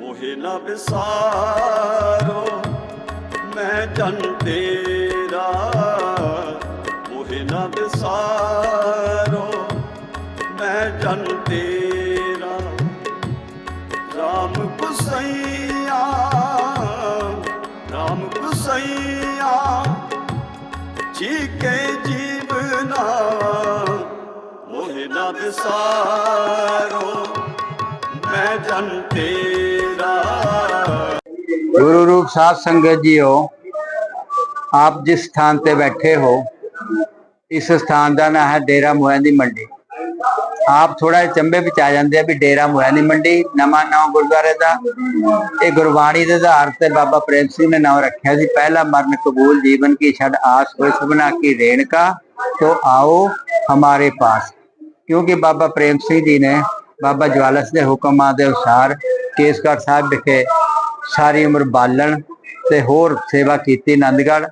ਮੋਹਿ ਨਾ ਵਿਸਾਰੋ ਮੈਂ ਜਨ ਤੇਰਾ। ਮੋਹਿ ਨ ਵਿਸਾਰੋ ਮੈਂ ਜਨ ਤੇਰਾ। ਰਾਮ ਕੁਸਈਆ ਰਾਮ ਕੁਸਈਆ ਜੀਕੇ ਜੀਵਨਾ। ਮੋਹਿ ਨ ਵਿਸਾਰੋ सतगुरु सात संगत जी हो, आप जिस स्थान पे बैठे हो, इस स्थान का ना है डेरा मोहनी मंडी। आप थोड़ा चंबे बच आ जाते हैं भी डेरा मोहनी मंडी नवा नौ गुरुद्वारे का यह गुरबाणी के आधार से बाबा प्रेम सिंह ने नौ रखा जी, पहला मरण कबूल जीवन की छद आस हो सबना की रेणका तो आओ हमारे पास। क्योंकि बाबा प्रेम सिंह जी ने बाबा ज्वालस के हुक्म के अनुसार केसगढ़ साहब विखे ਸਾਰੀ ਉਮਰ ਬਾਲਣ ਤੇ ਹੋਰ ਸੇਵਾ ਕੀਤੀ ਆਨੰਦਗੜ੍ਹ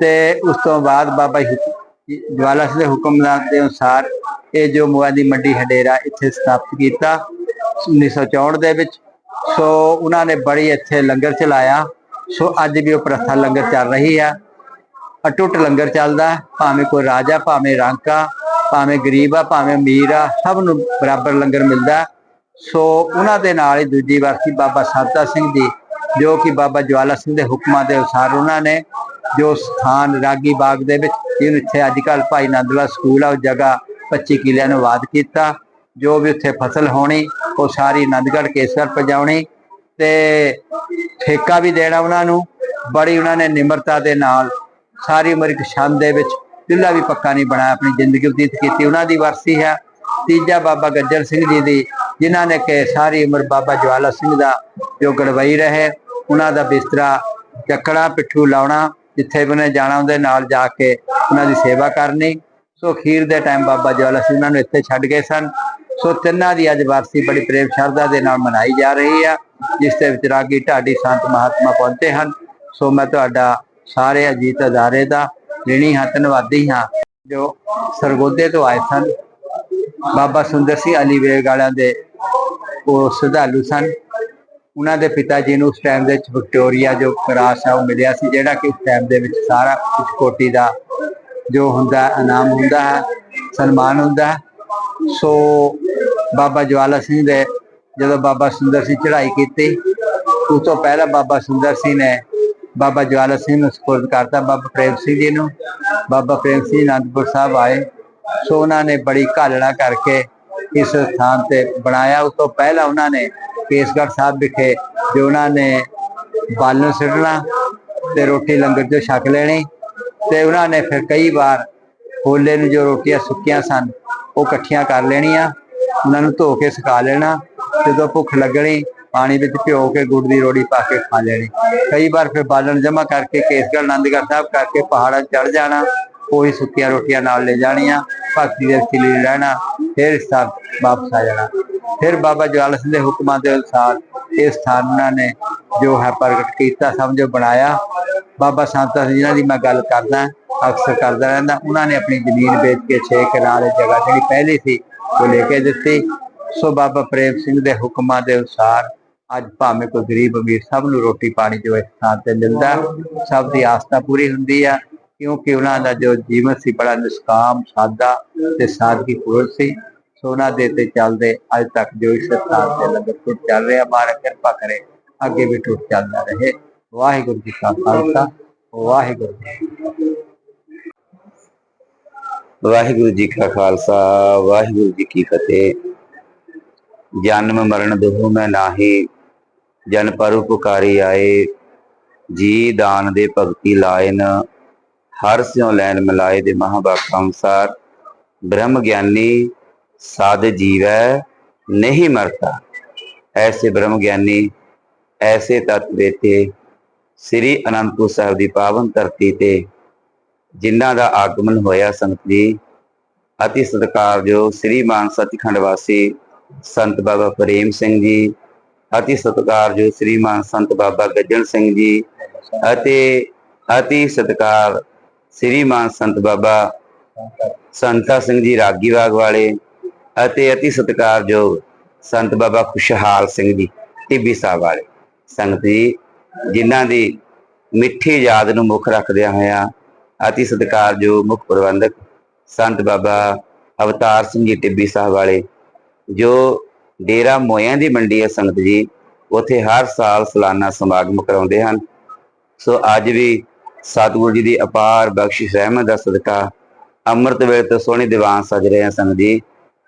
ਤੇ ਉਸ ਤੋਂ ਬਾਅਦ ਬਾਬਾ ਜਵਾਲਾ ਸਿੰਘ ਦੇ ਹੁਕਮ ਦੇ ਅਨੁਸਾਰ ਇਹ ਜੋ ਮੁਆ ਦੀ ਮੰਡੀ ਹਡੇਰਾ ਇੱਥੇ ਸਥਾਪਿਤ ਕੀਤਾ 1964 ਦੇ ਵਿੱਚ। ਸੋ ਉਹਨਾਂ ਨੇ ਬੜੀ ਇੱਥੇ ਲੰਗਰ ਚਲਾਇਆ। ਸੋ ਅੱਜ ਵੀ ਉਹ ਪ੍ਰਥਾ ਲੰਗਰ ਚੱਲ ਰਹੀ ਆ। ਅਟੁੱਟ ਲੰਗਰ ਚੱਲਦਾ। ਭਾਵੇਂ ਕੋਈ ਰਾਜਾ, ਭਾਵੇਂ ਰਾਂਕਾ, ਭਾਵੇਂ ਗਰੀਬ ਆ, ਭਾਵੇਂ ਅਮੀਰ ਆ, ਸਭ ਨੂੰ ਬਰਾਬਰ ਲੰਗਰ ਮਿਲਦਾ। ਸੋ ਉਹਨਾਂ ਦੇ ਨਾਲ ਹੀ ਦੂਜੀ ਵਰਸੀ ਬਾਬਾ ਸਾਦਾ ਸਿੰਘ ਜੀ, ਜੋ ਕਿ ਬਾਬਾ ਜਵਾਲਾ ਸਿੰਘ ਦੇ ਹੁਕਮਾਂ ਦੇ ਅਨੁਸਾਰ ਉਹਨਾਂ ਨੇ ਜੋ ਸਥਾਨ ਰਾਗੀ ਬਾਗ ਦੇ ਵਿੱਚ, ਜਿਹਨੂੰ ਇੱਥੇ ਅੱਜ ਕੱਲ ਭਾਈ ਨੰਦਲਾ ਸਕੂਲ ਆ, ਉਹ ਜਗ੍ਹਾ 25 ਕਿਲਿਆਂ ਨੂੰ ਵਾਦ ਕੀਤਾ। ਜੋ ਵੀ ਉੱਥੇ ਫਸਲ ਹੋਣੀ, ਉਹ ਸਾਰੀ ਆਨੰਦਗੜ੍ਹ ਕੇਸਰ ਪਜਾਉਣੀ ਤੇ ਠੇਕਾ ਵੀ ਦੇਣਾ ਉਹਨਾਂ ਨੂੰ। ਬੜੀ ਉਹਨਾਂ ਨੇ ਨਿਮਰਤਾ ਦੇ ਨਾਲ ਸਾਰੀ ਉਮਰ ਇੱਕ ਛੰਦ ਦੇ ਵਿੱਚ ਚੁੱਲ੍ਹਾ ਵੀ ਪੱਕਾ ਨਹੀਂ ਬਣਾਇਆ, ਆਪਣੀ ਜ਼ਿੰਦਗੀ ਬਤੀਤ ਕੀਤੀ। ਉਹਨਾਂ ਦੀ ਵਰਸੀ ਹੈ ਤੀਜਾ ਬਾਬਾ ਗੱਜਰ ਸਿੰਘ ਜੀ ਦੀ ਜਿਨ੍ਹਾਂ ਨੇ ਕਿ ਸਾਰੀ ਉਮਰ ਬਾਬਾ ਜਵਾਲਾ ਸਿੰਘ ਦਾ ਜੋ ਗੜਵਈ ਰਹੇ, ਉਹਨਾਂ ਦਾ ਬਿਸਤਰਾ ਚੱਕਣਾ, ਪਿੱਠੂ ਲਾਉਣਾ, ਜਿੱਥੇ ਵੀ ਉਹਨੇ ਜਾਣਾ ਉਹਦੇ ਨਾਲ ਜਾ ਕੇ ਉਹਨਾਂ ਦੀ ਸੇਵਾ ਕਰਨੀ। ਸੋ ਅਖੀਰ ਦੇ ਟਾਈਮ ਬਾਬਾ ਜਵਾਲਾ ਸਿੰਘ ਉਹਨਾਂ ਨੂੰ ਇੱਥੇ ਛੱਡ ਗਏ ਸਨ। ਸੋ ਤਿੰਨਾਂ ਦੀ ਅੱਜ ਵਾਰਸੀ ਬੜੀ ਪ੍ਰੇਮ ਸ਼ਰਧਾ ਦੇ ਨਾਲ ਮਨਾਈ ਜਾ ਰਹੀ ਆ, ਜਿਸ ਦੇ ਵਿੱਚ ਰਾਗੀ ਢਾਡੀ ਸੰਤ ਮਹਾਤਮਾ ਪਹੁੰਚੇ ਹਨ। ਸੋ ਮੈਂ ਤੁਹਾਡਾ ਸਾਰੇ ਅਜੀਤ ਅਦਾਰੇ ਦਾ ਰਿਣੀ ਹਾਂ ਧੰਨਵਾਦੀ ਹਾਂ, ਜੋ ਸਰਗੋਦੇ ਤੋਂ ਆਏ ਸਨ। ਬਾਬਾ ਸੁੰਦਰ ਸਿੰਘ ਅਲੀ ਵੇਗ ਵਾਲਿਆਂ ਦੇ, ਉਹ ਸ਼ਰਧਾਲੂ ਸਨ। ਉਹਨਾਂ ਦੇ ਪਿਤਾ ਜੀ ਨੂੰ ਉਸ ਟਾਈਮ ਦੇ ਵਿੱਚ ਵਿਕਟੋਰੀਆ ਜੋ ਕਰਾਸ ਆ, ਉਹ ਮਿਲਿਆ ਸੀ, ਜਿਹੜਾ ਕਿ ਉਸ ਟਾਈਮ ਦੇ ਵਿੱਚ ਸਾਰਾ ਕੁਝ ਕੋਟੀ ਦਾ ਜੋ ਹੁੰਦਾ, ਇਨਾਮ ਹੁੰਦਾ ਹੈ, ਸਨਮਾਨ ਹੁੰਦਾ ਹੈ। ਸੋ ਬਾਬਾ ਜਵਾਲਾ ਸਿੰਘ ਦੇ ਜਦੋਂ ਬਾਬਾ ਸੁੰਦਰ ਸਿੰਘ ਚੜ੍ਹਾਈ ਕੀਤੀ, ਉਸ ਤੋਂ ਪਹਿਲਾਂ ਬਾਬਾ ਸੁੰਦਰ ਸਿੰਘ ਨੇ ਬਾਬਾ ਜਵਾਲਾ ਸਿੰਘ ਨੂੰ ਸਪੁਰਦ ਕਰਤਾ, ਬਾਬਾ ਪ੍ਰੇਮ ਸਿੰਘ ਜੀ ਨੂੰ। ਬਾਬਾ ਪ੍ਰੇਮ ਸਿੰਘ ਅਨੰਦਪੁਰ ਸਾਹਿਬ ਆਏ। ਸੋ ਉਹਨਾਂ ਨੇ ਬੜੀ ਘਾਲਣਾ ਕਰਕੇ ਇਸ ਸਥਾਨ ਤੇ ਬਣਾਇਆ। ਉਸ ਤੋਂ ਪਹਿਲਾਂ ਉਹਨਾਂ ਨੇ ਕੇਸਗੜ੍ਹ ਸਾਹਿਬ ਵਿਖੇ ਜੋ ਉਹਨਾਂ ਨੇ ਬਾਲਣ ਸਿੱਟਣਾ ਤੇ ਰੋਟੀ ਲੰਗਰ ਚੋਂ ਛਕ ਲੈਣੀ ਤੇ ਉਹਨਾਂ ਨੇ ਫਿਰ ਕਈ ਵਾਰ ਹੋਲੇ ਨੂੰ ਜੋ ਰੋਟੀਆਂ ਸੁੱਕੀਆਂ ਸਨ, ਉਹ ਇਕੱਠੀਆਂ ਕਰ ਲੈਣੀਆਂ। ਉਹਨਾਂ ਨੂੰ ਧੋ ਕੇ ਸੁਕਾ ਲੈਣਾ। ਜਦੋਂ ਭੁੱਖ ਲੱਗਣੀ, ਪਾਣੀ ਵਿੱਚ ਭਿਓ ਕੇ ਗੁੜ ਦੀ ਰੋੜੀ ਪਾ ਕੇ ਖਾ ਲੈਣੀ। ਕਈ ਵਾਰ ਫਿਰ ਬਾਲਣ ਜਮਾ ਕਰਕੇ ਕੇਸਗੜ੍ਹ ਆਨੰਦਗੜ੍ਹ ਸਾਹਿਬ ਕਰਕੇ ਪਹਾੜਾਂ ਚੜ ਜਾਣਾ। ਉਹੀ ਸੁੱਕੀਆਂ ਰੋਟੀਆਂ ਨਾਲ ਲੈ ਜਾਣੀਆਂ, ਭਗਤੀ ਦੇ ਸਿਲੀ ਰਹਿਣਾ, ਫਿਰ ਇਸ ਵਾਪਸ ਆ ਜਾਣਾ। ਫਿਰ ਬਾਬਾ ਜਵਾਲ ਸਿੰਘ ਦੇ ਹੁਕਮਾਂ ਦੇ ਅਨੁਸਾਰ ਇਹ ਸਥਾਨ ਉਹਨਾਂ ਨੇ ਜੋ ਹੈ ਪ੍ਰਗਟ ਕੀਤਾ, ਸਮਝੋ, ਬਣਾਇਆ। ਬਾਬਾ ਸੰਤਾ ਸਿੰਘ ਜਿਨ੍ਹਾਂ ਦੀ ਮੈਂ ਗੱਲ ਕਰਦਾ, ਅਕਸਰ ਕਰਦਾ ਰਹਿੰਦਾ, ਉਹਨਾਂ ਨੇ ਆਪਣੀ ਜ਼ਮੀਨ ਵੇਚ ਕੇ 6 ਕਨਾਲ ਜਗ੍ਹਾ ਜਿਹੜੀ ਪਹਿਲੀ ਸੀ, ਉਹ ਲੈ ਕੇ ਦਿੱਤੀ। ਸੋ ਬਾਬਾ ਪ੍ਰੇਮ ਸਿੰਘ ਦੇ ਹੁਕਮਾਂ ਦੇ ਅਨੁਸਾਰ ਅੱਜ ਭਾਵੇਂ ਕੋਈ ਗਰੀਬ ਅਮੀਰ ਸਭ ਨੂੰ ਰੋਟੀ ਪਾਣੀ ਜੋ ਇਸ ਥਾਂ ਤੇ ਮਿਲਦਾ, ਸਭ ਦੀ ਆਸਥਾ ਪੂਰੀ ਹੁੰਦੀ ਆ। ਕਿਉਂਕਿ ਉਹਨਾਂ ਦਾ ਜੋ ਜੀਵਨ ਸੀ ਬੜਾ ਨਿਸ਼ਕਾਮ, ਸਾਦਾ ਤੇ ਸਾਦਗੀ ਪੂਰਨ ਸੀ। ਸੋ ਉਹਨਾਂ ਦੇ ਤੇ ਚੱਲਦੇ ਅੱਜ ਤੱਕ ਜੋ ਇਸ ਸਥਾਨ ਤੇ ਲੰਗਰ ਟੁੱਟ ਚੱਲ ਰਿਹਾ, ਮਾਰਾ ਕਿਰਪਾ ਕਰੇ ਅੱਗੇ ਵੀ ਟੁੱਟ ਚੱਲਦਾ ਰਹੇ। ਵਾਹਿਗੁਰੂ ਜੀ ਕਾ ਖਾਲਸਾ, ਵਾਹਿਗੁਰੂ ਜੀ ਵਾਹਿਗੁਰੂ ਜੀ ਕਾ ਖਾਲਸਾ, ਵਾਹਿਗੁਰੂ ਜੀ ਕੀ ਫਤਿਹ। ਜਨਮ ਮਰਨ ਦੁਹ ਮੈਂ ਨਾਹੀ, ਜਨ ਪਰ ਉਪਕਾਰੀ ਆਏ, ਜੀ ਦਾਨ ਦੇ ਭਗਤੀ ਲਾਇਨ। ਹਰ ਸਿਉ ਲੈਣ ਮਿਲਾਏ ਦੇ ਮਹਾਵਾਕ ਅਨੁਸਾਰ, ਬ੍ਰਹਮ ਗਿਆਨੀ ਸਾਧ ਜੀਵੈ ਨਹੀਂ ਮਰਤਾ। ਐਸੇ ਬ੍ਰਹਮ ਗਿਆਨੀ, ਐਸੇ ਤਤ ਵੇਤੇ ਸ੍ਰੀ ਅਨੰਦਪੁਰ ਸਾਹਿਬ ਦੀ ਪਾਵਨ ਧਰਤੀ ਤੇ, ਜਿਨ੍ਹਾਂ ਦਾ ਆਗਮਨ ਹੋਇਆ ਸੰਤ ਜੀ, ਅਤੀ ਸਤਿਕਾਰਯੋਗ ਸ੍ਰੀ ਮਾਨ ਸੱਚਖੰਡ ਵਾਸੀ ਸੰਤ ਬਾਬਾ ਪ੍ਰੇਮ ਸਿੰਘ ਜੀ, ਅਤੀ ਸਤਿਕਾਰਯੋਗ ਸ੍ਰੀ ਮਾਨ ਸੰਤ ਬਾਬਾ ਗੱਜਣ ਸਿੰਘ ਜੀ ਅਤੇ ਅਤੀ ਸਤਿਕਾਰ ਸ੍ਰੀ ਮਾਨ ਸੰਤ ਬਾਬਾ ਸੰਤਾ ਸਿੰਘ ਜੀ ਰਾਗੀ ਬਾਗ ਵਾਲੇ ਅਤੇ ਅਤੀ ਸਤਿਕਾਰਯੋਗ ਸੰਤ ਬਾਬਾ ਖੁਸ਼ਹਾਲ ਸਿੰਘ ਜੀ ਟਿੱਬੀ ਸਾਹਿਬ ਵਾਲੇ। ਸੰਗਤ ਜੀ, ਜਿਨ੍ਹਾਂ ਦੀ ਮਿੱਠੀ ਯਾਦ ਨੂੰ ਮੁੱਖ ਰੱਖਦਿਆਂ ਹੋਇਆ ਅਤੀ ਸਤਿਕਾਰਯੋਗ ਮੁੱਖ ਪ੍ਰਬੰਧਕ ਸੰਤ ਬਾਬਾ ਅਵਤਾਰ ਸਿੰਘ ਜੀ ਟਿੱਬੀ ਸਾਹਿਬ ਵਾਲੇ, ਜੋ ਡੇਰਾ ਮੋਇਆਂ ਦੀ ਮੰਡੀ ਹੈ ਸੰਗਤ ਜੀ, ਉੱਥੇ ਹਰ ਸਾਲ ਸਾਲਾਨਾ ਸਮਾਗਮ ਕਰਾਉਂਦੇ ਹਨ। ਸੋ ਅੱਜ ਵੀ ਸਤਿਗੁਰੂ ਜੀ ਦੀ ਅਪਾਰ ਬਖਸ਼ਿਸ਼ ਰਹਿਮਤ ਦਾ ਸਦਕਾ ਅੰਮ੍ਰਿਤ ਵੇਲੇ ਤੋਂ ਸੋਹਣੇ ਦੀਵਾਨ ਸਜ ਰਹੇ ਹਨ ਸੰਗਤ ਜੀ,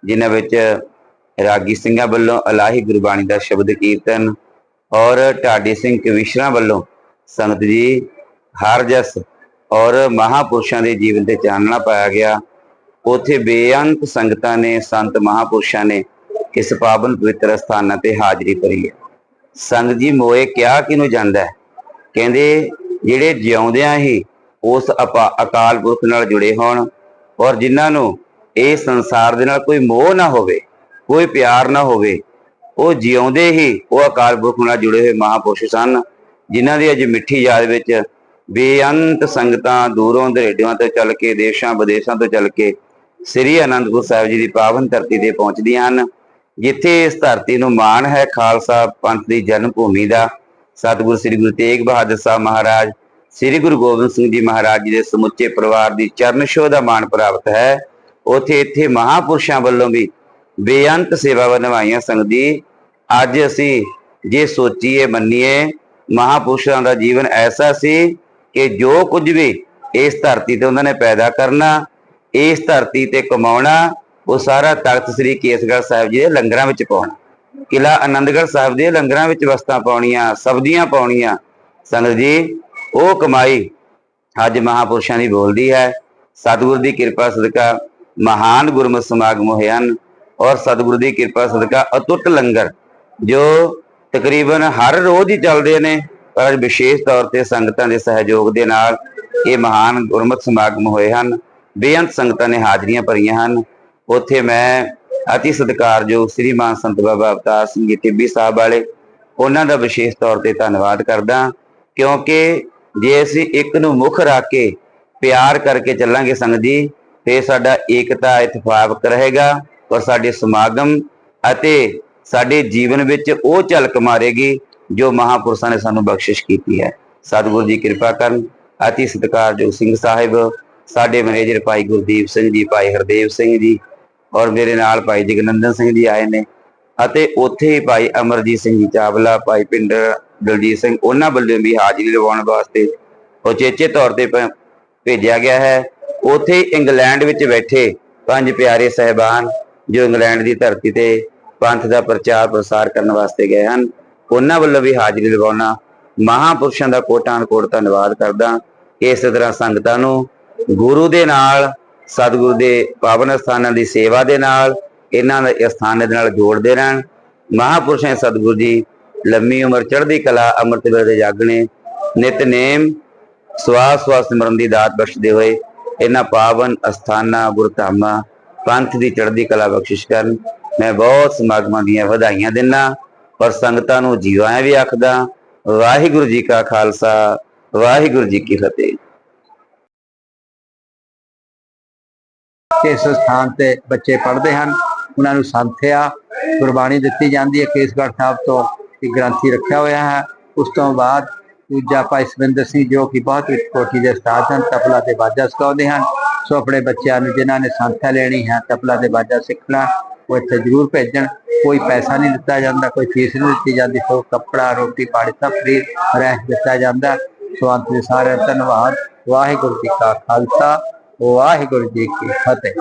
ਜਿਨ੍ਹਾਂ ਵਿੱਚ ਰਾਗੀ ਸਿੰਘਾਂ ਵੱਲੋਂ ਅਲਾਹੀ ਗੁਰਬਾਣੀ ਦਾ ਸ਼ਬਦ ਕੀਰਤਨ ਔਰ ਢਾਡੀ ਸਿੰਘ ਕਵਿਸ਼ਰਾਂ ਵੱਲੋਂ ਸੰਗਤ ਜੀ ਹਰ ਜਸ ਔਰ ਮਹਾਪੁਰਸ਼ਾਂ ਦੇ ਜੀਵਨ ਤੇ ਚਾਨਣਾ ਪਾਇਆ ਗਿਆ। ਉਥੇ ਬੇਅੰਤ ਸੰਗਤਾਂ ਨੇ, ਸੰਤ ਮਹਾਪੁਰਸ਼ਾਂ ਨੇ ਇਸ ਪਾਵਨ ਪਵਿੱਤਰ ਸਥਾਨਾਂ ਤੇ ਹਾਜ਼ਰੀ ਭਰੀ ਹੈ। ਸੰਗਤ ਜੀ ਮੋਏ ਕਿਆ ਕਿਨੂੰ ਜਾਂਦਾ ਹੈ? ਕਹਿੰਦੇ ਜਿਹੜੇ ਜਿਉਂਦਿਆਂ ਹੀ ਉਸ ਅਪਾ- ਅਕਾਲ ਪੁਰਖ ਨਾਲ ਜੁੜੇ ਹੋਣ ਔਰ ਜਿਨ੍ਹਾਂ ਨੂੰ ਇਹ ਸੰਸਾਰ ਦੇ ਨਾਲ ਕੋਈ ਮੋਹ ਨਾ ਹੋਵੇ, ਕੋਈ ਪਿਆਰ ਨਾ ਹੋਵੇ, ਉਹ ਜਿਉਂਦੇ ਹੀ ਉਹ ਅਕਾਲ ਪੁਰਖ ਨਾਲ ਜੁੜੇ ਹੋਏ ਮਹਾਪੁਰਸ਼ ਸਨ, ਜਿਨ੍ਹਾਂ ਦੀ ਅੱਜ ਮਿੱਠੀ ਯਾਦ ਵਿੱਚ ਬੇਅੰਤ ਸੰਗਤਾਂ ਦੂਰੋਂ ਦਰੇਡਿਆਂ ਤੋਂ ਚੱਲ ਕੇ, ਦੇਸ਼ਾਂ ਵਿਦੇਸ਼ਾਂ ਤੋਂ ਚੱਲ ਕੇ ਸ੍ਰੀ ਅਨੰਦਪੁਰ ਸਾਹਿਬ ਜੀ ਦੀ ਪਾਵਨ ਧਰਤੀ ਤੇ ਪਹੁੰਚਦੀਆਂ ਹਨ, ਜਿੱਥੇ ਇਸ ਧਰਤੀ ਨੂੰ ਮਾਣ ਹੈ ਖਾਲਸਾ ਪੰਥ ਦੀ ਜਨਮ ਭੂਮੀ ਦਾ। ਸਤਿਗੁਰੂ ਸ੍ਰੀ ਗੁਰੂ ਤੇਗ ਬਹਾਦਰ ਸਾਹਿਬ ਮਹਾਰਾਜ, ਸ੍ਰੀ ਗੁਰੂ ਗੋਬਿੰਦ ਸਿੰਘ ਜੀ ਮਹਾਰਾਜ ਜੀ ਦੇ ਸਮੁੱਚੇ ਪਰਿਵਾਰ ਦੀ ਚਰਨ ਛੋਹ ਦਾ ਮਾਣ ਪ੍ਰਾਪਤ ਹੈ। ਉਥੇ ਇੱਥੇ ਮਹਾਪੁਰਸ਼ਾਂ ਵੱਲੋਂ ਵੀ ਬੇਅੰਤ ਸੇਵਾਵਾਂ ਨਿਭਾਈਆਂ ਸੰਗਦੀ ਅੱਜ ਅਸੀਂ ਜੇ ਸੋਚੀਏ, ਮੰਨੀਏ, ਮਹਾਪੁਰਸ਼ਾਂ ਦਾ ਜੀਵਨ ਐਸਾ ਸੀ ਕਿ ਜੋ ਕੁਝ ਵੀ ਇਸ ਧਰਤੀ ਤੇ ਉਹਨਾਂ ਨੇ ਪੈਦਾ ਕਰਨਾ, ਇਸ ਧਰਤੀ ਤੇ ਕਮਾਉਣਾ, ਉਹ ਸਾਰਾ ਤਖਤ ਸ੍ਰੀ ਕੇਸਗੜ੍ਹ ਸਾਹਿਬ ਜੀ ਦੇ ਲੰਗਰਾਂ ਵਿੱਚ ਪਾਉਣਾ। ਕਿਲਾ ਆਨੰਦਗੜ੍ਹ ਸਾਹਿਬ ਦੇ ਲੰਗਰਾਂ ਵਿੱਚ ਵਸਤਾਂ ਪਾਉਣੀਆਂ ਸਬਜ਼ੀਆਂ ਪਾਉਣੀਆਂ। ਸੰਗਤ ਜੀ, ਉਹ ਕਮਾਈ ਅੱਜ ਮਹਾਪੁਰਸ਼ਾਂ ਦੀ ਬੋਲਦੀ ਹੈ। ਸਤਿਗੁਰ ਦੀ ਕਿਰਪਾ ਸਦਕਾ ਮਹਾਨ ਗੁਰਮਤਿ ਸਮਾਗਮ ਹੋਏ ਹਨ ਔਰ ਸਤਿਗੁਰੂ ਦੀ ਕਿਰਪਾ ਸਦਕਾ ਅਤੁੱਟ ਲੰਗਰ, ਜੋ ਤਕਰੀਬਨ ਹਰ ਰੋਜ਼ ਹੀ ਚੱਲਦੇ ਨੇ। ਪਰ ਅੱਜ ਵਿਸ਼ੇਸ਼ ਤੌਰ ਤੇ ਸੰਗਤਾਂ ਦੇ ਸਹਿਯੋਗ ਦੇ ਨਾਲ ਇਹ ਮਹਾਨ ਗੁਰਮਤਿ ਸਮਾਗਮ ਹੋਏ ਹਨ। ਬੇਅੰਤ ਸੰਗਤਾਂ ਨੇ ਹਾਜ਼ਰੀਆਂ ਭਰੀਆਂ ਹਨ। ਉੱਥੇ ਮੈਂ ਅਤੀ ਸਤਿਕਾਰਯੋਗ ਸ੍ਰੀ ਮਾਨ ਸੰਤ ਬਾਬਾ ਅਵਤਾਰ ਸਿੰਘ ਜੀ ਟਿੱਬੀ ਸਾਹਿਬ ਵਾਲੇ, ਉਹਨਾਂ ਦਾ ਵਿਸ਼ੇਸ਼ ਤੌਰ ਤੇ ਧੰਨਵਾਦ ਕਰਦਾ ਕਿਉਂਕਿ ਜੇ ਅਸੀਂ ਇੱਕ ਨੂੰ ਮੁੱਖ ਰੱਖ ਕੇ ਪਿਆਰ ਕਰਕੇ ਚੱਲਾਂਗੇ ਸੰਗਤ ਜੀ, ਤੇ ਸਾਡਾ ਏਕਤਾ, ਇਤਫਾਕ ਰਹੇਗਾ, ਔਰ ਸਾਡੇ ਸਮਾਗਮ ਅਤੇ ਸਾਡੇ ਜੀਵਨ ਵਿੱਚ ਉਹ ਝਲਕ ਮਾਰੇਗੀ ਜੋ ਮਹਾਪੁਰਸ਼ਾਂ ਨੇ ਸਾਨੂੰ ਬਖਸ਼ਿਸ਼ ਕੀਤੀ ਹੈ। ਸਤਿਗੁਰੂ ਜੀ ਕਿਰਪਾ ਕਰਨ, ਅਤੀ ਸਤਿਕਾਰਯੋਗ ਸਿੰਘ ਸਾਹਿਬ, ਸਾਡੇ ਮੈਨੇਜਰ ਭਾਈ ਗੁਰਦੀਪ ਸਿੰਘ ਜੀ, ਭਾਈ ਹਰਦੇਵ ਸਿੰਘ ਜੀ ਔਰ ਮੇਰੇ ਨਾਲ ਭਾਈ ਜਗਨੰਦਨ ਸਿੰਘ ਜੀ ਆਏ ਨੇ ਅਤੇ ਉੱਥੇ ਹੀ ਭਾਈ ਅਮਰਜੀਤ ਸਿੰਘ ਜੀ ਚਾਵਲਾ, ਭਾਈ ਪਿੰਡ ਦਲਜੀਤ ਸਿੰਘ, ਉਹਨਾਂ ਵੱਲੋਂ ਵੀ ਹਾਜ਼ਰੀ ਲਵਾਉਣ ਵਾਸਤੇ ਉਚੇਚੇ ਤੌਰ ਤੇ ਭ- ਭੇਜਿਆ ਗਿਆ ਹੈ। ਉੱਥੇ ਇੰਗਲੈਂਡ ਵਿੱਚ ਬੈਠੇ ਪੰਜ ਪਿਆਰੇ ਸਹਿਬਾਨ ਜੋ ਇੰਗਲੈਂਡ ਦੀ ਧਰਤੀ ਤੇ ਪੰਥ ਦਾ ਪ੍ਰਚਾਰ ਪ੍ਰਸਾਰ ਕਰਨ ਵਾਸਤੇ ਗਏ ਹਨ, ਉਹਨਾਂ ਵੱਲੋਂ ਵੀ ਹਾਜ਼ਰੀ ਲਵਾਉਣਾ ਮਹਾਪੁਰਸ਼ਾਂ ਦਾ ਕੋਟਾਨ ਕੋਟ ਧੰਨਵਾਦ ਕਰਦਾ। ਇਸ ਤਰ੍ਹਾਂ ਸੰਗਤਾਂ ਨੂੰ ਗੁਰੂ ਦੇ ਨਾਲ ਸਤਿਗੁਰੂ ਦੇ ਪਾਵਨ ਸਥਾਨਾਂ ਦੀ ਸੇਵਾ ਦੇ ਨਾਲ, ਇਹਨਾਂ ਦੇ ਸਥਾਨ ਦੇ ਨਾਲ ਜੋੜਦੇ ਰਹਿਣ। ਮਹਾਪੁਰਸ਼ਾਂ ਸਤਿਗੁਰੂ ਜੀ ਲੰਮੀ ਉਮਰ ਚੜ੍ਹਦੀ ਕਲਾ ਅੰਮ੍ਰਿਤ ਵੇਲੇ ਦੇ ਜਾਗਣੇ ਨਿਤਨੇਮ ਸਵਾਸ ਸਵਾਸ ਸਿਮਰਨ ਦੀ ਦਾਤ ਬਖਸ਼ਦੇ ਹੋਏ ਇਹਨਾਂ ਪਾਵਨ ਅਸਥਾਨਾਂ, ਗੁਰਧਾਮਾਂ, ਪੰਥ ਦੀ ਚੜ੍ਹਦੀ ਕਲਾ ਬਖਸ਼ਿਸ਼ ਕਰਨ। ਮੈਂ ਬਹੁਤ ਸਮਾਗਮਾਂ ਦੀਆਂ ਵਧਾਈਆਂ ਦਿੰਨਾ ਔਰ ਸੰਗਤਾਂ ਨੂੰ ਜੀਵਾਂ ਵੀ ਆਖਦਾ, ਵਾਹਿਗੁਰੂ ਜੀ ਕਾ ਖਾਲਸਾ, ਵਾਹਿਗੁਰੂ ਜੀ ਕੀ ਫਤਿਹ। ਇਸ ਸਥਾਨ ਤੇ ਬੱਚੇ ਪੜ੍ਹਦੇ ਹਨ, ਉਹਨਾਂ ਨੂੰ ਸੰਥਿਆ ਗੁਰਬਾਣੀ ਦਿੱਤੀ ਜਾਂਦੀ ਹੈ, ਕੇਸਗੜ੍ਹ ਸਾਹਿਬ ਤੋਂ ਇੱਕ ਗ੍ਰੰਥੀ ਰੱਖਿਆ ਹੋਇਆ ਹੈ। ਉਸ ਤੋਂ ਬਾਅਦ ਦੂਜਾ ਭਾਈ ਸਵਿੰਦਰ ਸਿੰਘ ਜੋ ਕਿ ਬਹੁਤ ਉੱਚ ਕੋਟੀ ਦੇ ਉਸਤਾਦ ਹਨ ਤਬਲਾ ਤੇ ਬਾਜਾ ਸਿਖਾਉਂਦੇ ਹਨ। ਸੋ ਆਪਣੇ ਬੱਚਿਆਂ ਨੂੰ ਜਿਨ੍ਹਾਂ ਨੇ ਸੰਥਿਆ ਲੈਣੀ ਹੈ ਤਬਲਾ ਤੇ ਬਾਜਾ ਸਿੱਖਣਾ, ਉਹ ਇੱਥੇ ਜ਼ਰੂਰ ਭੇਜਣ। ਕੋਈ ਪੈਸਾ ਨਹੀਂ ਦਿੱਤਾ ਜਾਂਦਾ, ਕੋਈ ਫੀਸ ਨਹੀਂ ਦਿੱਤੀ ਜਾਂਦੀ, ਸੋ ਕੱਪੜਾ, ਰੋਟੀ ਪਾਣੀ ਸਭ ਫ੍ਰੀ ਰਹਿ ਦਿੱਤਾ ਜਾਂਦਾ। ਸੋ ਅੰਤ ਵਿੱਚ ਸਾਰਿਆਂ ਦਾ ਧੰਨਵਾਦ। ਵਾਹਿਗੁਰੂ ਜੀ ਕਾ ਖਾਲਸਾ। ਵਾਹਿਗੁਰੂ ਜੀ ਕੀ ਫਤਿਹ।